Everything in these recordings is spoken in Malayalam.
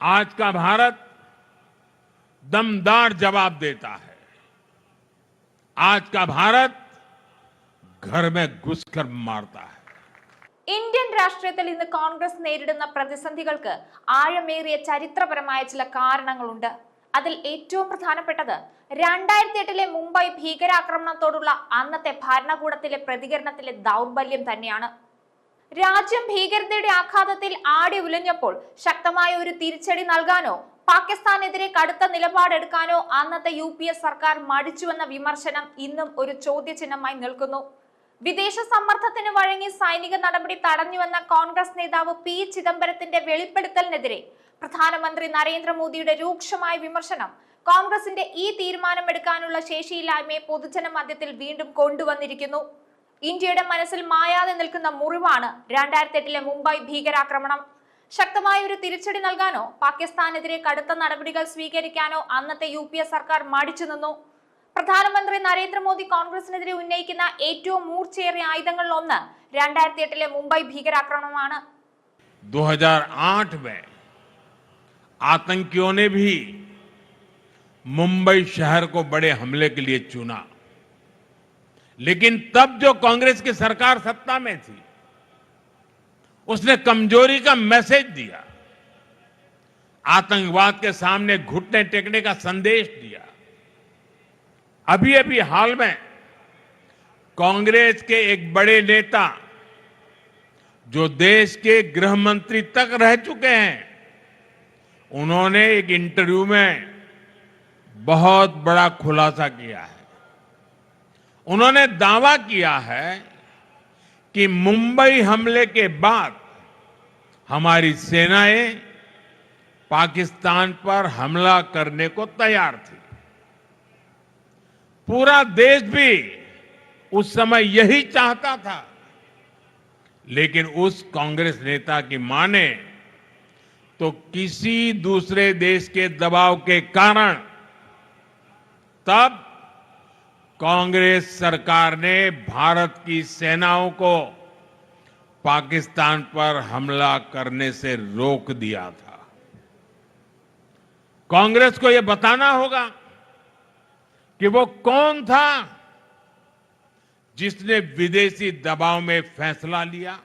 आज का भारत दमदार जवाब देता है आज का भारत घर में घुसकर मारता है ഇന്ത്യൻ രാഷ്ട്രീയത്തിൽ ഇന്ന് കോൺഗ്രസ് നേരിടുന്ന പ്രതിസന്ധികൾക്ക് ആഴമേറിയ ചരിത്രപരമായ ചില കാരണങ്ങളുണ്ട് അതിൽ ഏറ്റവും പ്രധാനപ്പെട്ടത് രണ്ടായിരത്തി എട്ടിലെ മുംബൈ ഭീകരാക്രമണത്തോടുള്ള അന്നത്തെ ഭരണകൂടത്തിലെ പ്രതികരണത്തിലെ ദൗർബല്യം തന്നെയാണ് രാജ്യം ഭീകരതയുടെ ആഘാതത്തിൽ ആടി ഉലഞ്ഞപ്പോൾ ശക്തമായ ഒരു തിരിച്ചടി നൽകാനോ പാകിസ്ഥാനെതിരെ കടുത്ത നിലപാടെടുക്കാനോ അന്നത്തെ യു പി എ സർക്കാർ മടിച്ചുവെന്ന വിമർശനം ഇന്നും ഒരു ചോദ്യചിഹ്നമായി നിൽക്കുന്നു. വിദേശ സമ്മർദ്ദത്തിന് വഴങ്ങി സൈനിക നടപടി തടഞ്ഞുവെന്ന കോൺഗ്രസ് നേതാവ് പി ചിദംബരത്തിന്റെ വെളിപ്പെടുത്തലിനെതിരെ പ്രധാനമന്ത്രി നരേന്ദ്രമോദിയുടെ രൂക്ഷമായ വിമർശനം കോൺഗ്രസിന്റെ ഈ തീരുമാനമെടുക്കാനുള്ള ശേഷിയില്ലായ്മയെ പൊതുജന മധ്യത്തിൽ വീണ്ടും കൊണ്ടുവന്നിരിക്കുന്നു. ഇന്ത്യയുടെ മനസ്സിൽ മായാതെ നിൽക്കുന്ന മുറിവാണ് രണ്ടായിരത്തി എട്ടിലെ മുംബൈ ഭീകരാക്രമണം ശക്തമായ ഒരു തിരിച്ചടി നൽകാനോ പാകിസ്ഥാനെതിരെ കടുത്ത നടപടികൾ സ്വീകരിക്കാനോ അന്നത്തെ യു സർക്കാർ മടിച്ചു നിന്നു പ്രധാനമന്ത്രി നരേന്ദ്രമോദി കോൺഗ്രസിനെതിരെ ഉന്നയിക്കുന്ന ഏറ്റവും മൂർച്ചയേറിയ ആയുധങ്ങളിൽ ഒന്ന് രണ്ടായിരത്തി എട്ടിലെ മുംബൈ ഭീകരാക്രമണമാണ് 2008 में आतंकियों ने भी मुंबई शहर को बड़े हमले के लिए चुना लेकिन तब जो कांग्रेस की सरकार सत्ता में थी, उसने कमज़ोरी का मैसेज दिया, आतंकवाद के सामने घुटने टेकने का संदेश दिया। अभी अभी हाल में कांग्रेस के एक बड़े नेता, जो देश के गृह मंत्री तक रह चुके हैं, उन्होंने एक इंटरव्यू में बहुत बड़ा खुलासा किया है। उन्होंने दावा किया है कि मुंबई हमले के बाद हमारी सेनाएँ पाकिस्तान पर हमला करने को तैयार थी। पूरा देश भी उस समय यही चाहता था, लेकिन उस कांग्रेस नेता की माने तो किसी दूसरे देश के दबाव के कारण तब कांग्रेस सरकार ने भारत की सेनाओं को पाकिस्तान पर हमला करने से रोक दिया था। कांग्रेस को यह बताना होगा कि वो कौन था जिसने विदेशी दबाव में फैसला लिया,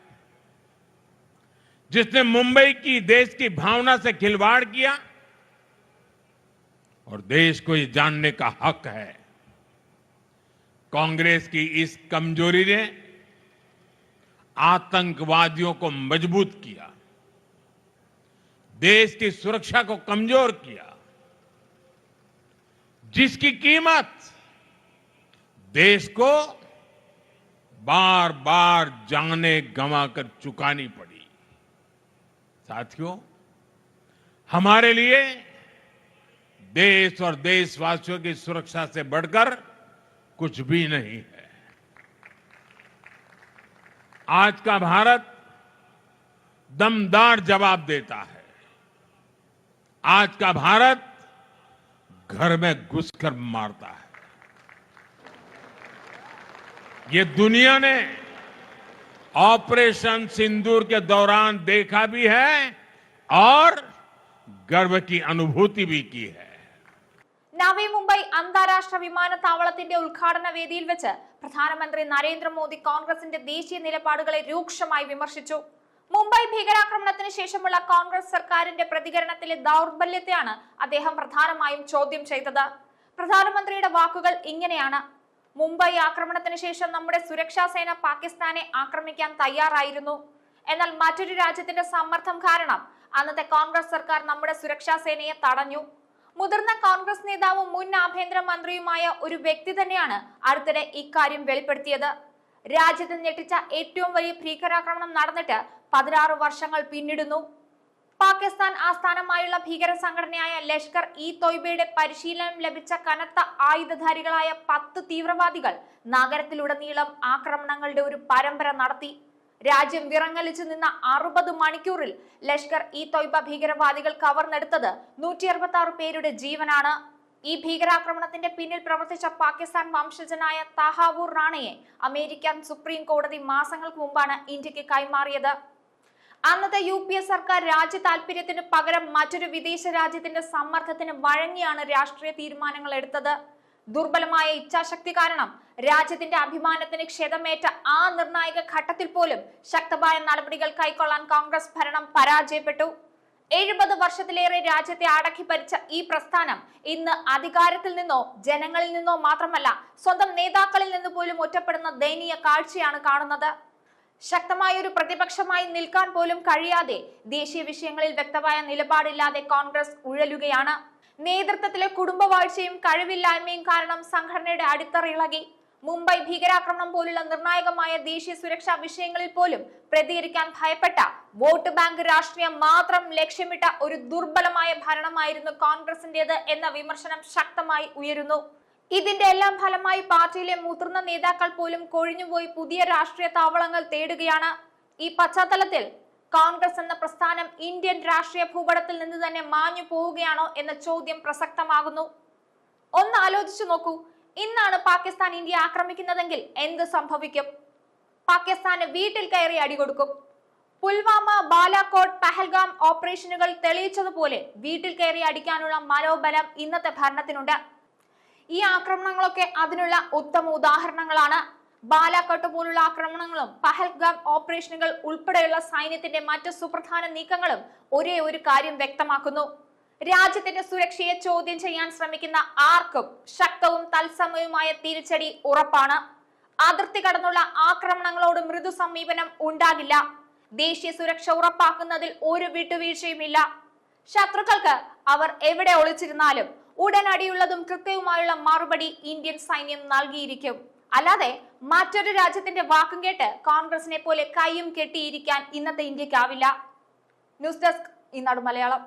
जिसने मुंबई की देश की भावना से खिलवाड़ किया, और देश को ये जानने का हक है। कांग्रेस की इस कमज़ोरी ने आतंकवादियों को मज़बूत किया, देश की सुरक्षा को कमज़ोर किया। जिसकी कीमत देश को बार बार जाने गंवाकर चुकानी पड़ी। साथियों, हमारे लिए देश और देशवासियों की सुरक्षा से बढ़कर कुछ भी नहीं है। आज का भारत दमदार जवाब देता है। आज का भारत घर में घुसकर मारता है। ये दुनिया ने ऑपरेशन सिंदूर के दौरान देखा भी है और गर्व की अनुभूति भी की है। അന്താരാഷ്ട്ര വിമാനത്താവളത്തിന്റെ ഉദ്ഘാടന വേദിയിൽ വെച്ച് പ്രധാനമന്ത്രി നരേന്ദ്രമോദി കോൺഗ്രസിന്റെ ദേശീയ നിലപാടുകളെ രൂക്ഷമായി വിമർശിച്ചു. മുംബൈ ഭീകരാക്രമണത്തിന് ശേഷമുള്ള കോൺഗ്രസ് സർക്കാരിന്റെ പ്രതികരണത്തിലെ ദൗർബല്യത്തെയാണ് അദ്ദേഹം പ്രധാനമായും ചോദ്യം ചെയ്തത്. പ്രധാനമന്ത്രിയുടെ വാക്കുകൾ ഇങ്ങനെയാണ്. മുംബൈ ആക്രമണത്തിന് ശേഷം നമ്മുടെ സുരക്ഷാ സേന പാകിസ്ഥാനെ ആക്രമിക്കാൻ തയ്യാറായിരുന്നു. എന്നാൽ മറ്റൊരു രാജ്യത്തിന്റെ സമ്മർദ്ദം കാരണം അന്നത്തെ കോൺഗ്രസ് സർക്കാർ നമ്മുടെ സുരക്ഷാ സേനയെ തടഞ്ഞു. മുതിർന്ന കോൺഗ്രസ് നേതാവും മുൻ ആഭ്യന്തരമന്ത്രിയുമായ ഒരു വ്യക്തി തന്നെയാണ് അടുത്തിടെ ഇക്കാര്യം വെളിപ്പെടുത്തിയത്. രാജ്യത്ത് ഞെട്ടിച്ച ഏറ്റവും വലിയ ഭീകരാക്രമണം നടന്നിട്ട് പതിനാറ് വർഷങ്ങൾ പിന്നിടുന്നു. പാകിസ്ഥാൻ ആസ്ഥാനമായുള്ള ഭീകര സംഘടനയായ ലഷ്കർ ഇ തോയ്ബയുടെ പരിശീലനം ലഭിച്ച കനത്ത ആയുധധാരികളായ പത്ത് തീവ്രവാദികൾ നഗരത്തിലുടനീളം ആക്രമണങ്ങളുടെ ഒരു പരമ്പര നടത്തി. രാജ്യം വിറങ്ങലിച്ചു നിന്ന അറുപത് മണിക്കൂറിൽ ലഷ്കർ ഇ തൊയ്ബ ഭീകരവാദികൾ കവർന്നെടുത്തത് നൂറ്റി അറുപത്തി ആറ് പേരുടെ ജീവനാണ്. ഈ ഭീകരാക്രമണത്തിന്റെ പിന്നിൽ പ്രവർത്തിച്ച പാകിസ്ഥാൻ വംശജനായ താഹാവൂർ റാണയെ അമേരിക്കൻ സുപ്രീം കോടതി മാസങ്ങൾക്ക് മുമ്പാണ് ഇന്ത്യയ്ക്ക് കൈമാറിയത്. അന്നത്തെ യു പി എ സർക്കാർ രാജ്യ താല്പര്യത്തിന് പകരം മറ്റൊരു വിദേശ രാജ്യത്തിന്റെ സമ്മർദ്ദത്തിന് വഴങ്ങിയാണ് രാഷ്ട്രീയ തീരുമാനങ്ങൾ എടുത്തത്. ദുർബലമായ ഇച്ഛാശക്തി കാരണം രാജ്യത്തിന്റെ അഭിമാനത്തിന് ക്ഷതമേറ്റ ആ നിർണായക ഘട്ടത്തിൽ പോലും ശക്തമായ നടപടികൾ കൈക്കൊള്ളാൻ കോൺഗ്രസ് ഭരണം പരാജയപ്പെട്ടു. എഴുപത് വർഷത്തിലേറെ രാജ്യത്തെ അടക്കി ഭരിച്ച ഈ പ്രസ്ഥാനം ഇന്ന് അധികാരത്തിൽ നിന്നോ ജനങ്ങളിൽ നിന്നോ മാത്രമല്ല സ്വന്തം നേതാക്കളിൽ നിന്ന് പോലും ഒറ്റപ്പെടുന്ന ദയനീയ കാഴ്ചയാണ് കാണുന്നത്. ശക്തമായ ഒരു പ്രതിപക്ഷമായി നിൽക്കാൻ പോലും കഴിയാതെ ദേശീയ വിഷയങ്ങളിൽ വ്യക്തമായ നിലപാടില്ലാതെ കോൺഗ്രസ് ഉഴലുകയാണ്. നേതൃത്വത്തിലെ കുടുംബവാഴ്ചയും കഴിവില്ലായ്മയും കാരണം സംഘടനയുടെ അടിത്തറ ഇളകി. മുംബൈ ഭീകരാക്രമണം പോലുള്ള നിർണായകമായ ദേശീയ സുരക്ഷാ വിഷയങ്ങളിൽ പോലും പ്രതികരിക്കാൻ ഭയപ്പെട്ട വോട്ട് ബാങ്ക് രാഷ്ട്രീയം മാത്രം ലക്ഷ്യമിട്ട ഒരു ദുർബലമായ ഭരണമായിരുന്നു കോൺഗ്രസിന്റേത് എന്ന വിമർശനം ശക്തമായി ഉയരുന്നു. ഇതിന്റെ എല്ലാം ഫലമായി പാർട്ടിയിലെ മുതിർന്ന നേതാക്കൾ പോലും കൊഴിഞ്ഞുപോയി പുതിയ രാഷ്ട്രീയ താവളങ്ങൾ തേടുകയാണ്. ഈ പശ്ചാത്തലത്തിൽ കോൺഗ്രസ് എന്ന പ്രസ്ഥാനം ഇന്ത്യൻ രാഷ്ട്രീയ ഭൂപടത്തിൽ നിന്ന് തന്നെ മാഞ്ഞു പോവുകയാണോ എന്ന ചോദ്യം പ്രസക്തമാകുന്നു. ഒന്ന് ആലോചിച്ചു നോക്കൂ. ഇന്നാണ് പാകിസ്ഥാൻ ഇന്ത്യ ആക്രമിക്കുന്നതെങ്കിൽ എന്ത് സംഭവിക്കും? പാകിസ്ഥാന് വീട്ടിൽ കയറി അടികൊടുക്കും പുൽവാമ ബാലാകോട്ട് പഹൽഗാം ഓപ്പറേഷനുകൾ തെളിയിച്ചതുപോലെ വീട്ടിൽ കയറി അടിക്കാനുള്ള മനോബലം ഇന്നത്തെ ഭരണത്തിനുണ്ട്. ഈ ആക്രമണങ്ങളൊക്കെ അതിനുള്ള ഉത്തമ ഉദാഹരണങ്ങളാണ്. ബാലാക്കോട്ട് പോലുള്ള ആക്രമണങ്ങളും പഹൽഗാം ഓപ്പറേഷനുകൾ ഉൾപ്പെടെയുള്ള സൈന്യത്തിന്റെ മറ്റ് സുപ്രധാന നീക്കങ്ങളും ഒരേ ഒരു കാര്യം വ്യക്തമാക്കുന്നു. രാജ്യത്തിന്റെ സുരക്ഷയെ ചോദ്യം ചെയ്യാൻ ശ്രമിക്കുന്ന ആർക്കും ശക്തവും തത്സമയവുമായ തിരിച്ചടി ഉറപ്പാണ്. അതിർത്തി കടന്നുള്ള ആക്രമണങ്ങളോട് മൃദു സമീപനം ഉണ്ടാകില്ല. ദേശീയ സുരക്ഷ ഉറപ്പാക്കുന്നതിൽ ഒരു വിട്ടുവീഴ്ചയുമില്ല. ശത്രുക്കൾക്ക് അവർ എവിടെ ഒളിച്ചിരുന്നാലും ഉടനടിയുള്ളതും കൃത്യവുമായുള്ള മറുപടി ഇന്ത്യൻ സൈന്യം നൽകിയിരിക്കും. അല്ലാതെ മറ്റൊരു രാജ്യത്തിന്റെ വാക്കും കേട്ട് കോൺഗ്രസിനെ പോലെ കൈയും കെട്ടിയിരിക്കാൻ ഇന്നത്തെ ഇന്ത്യക്കാവില്ല. ന്യൂസ് ഡെസ്ക് ഇന്നാട് മലയാളം.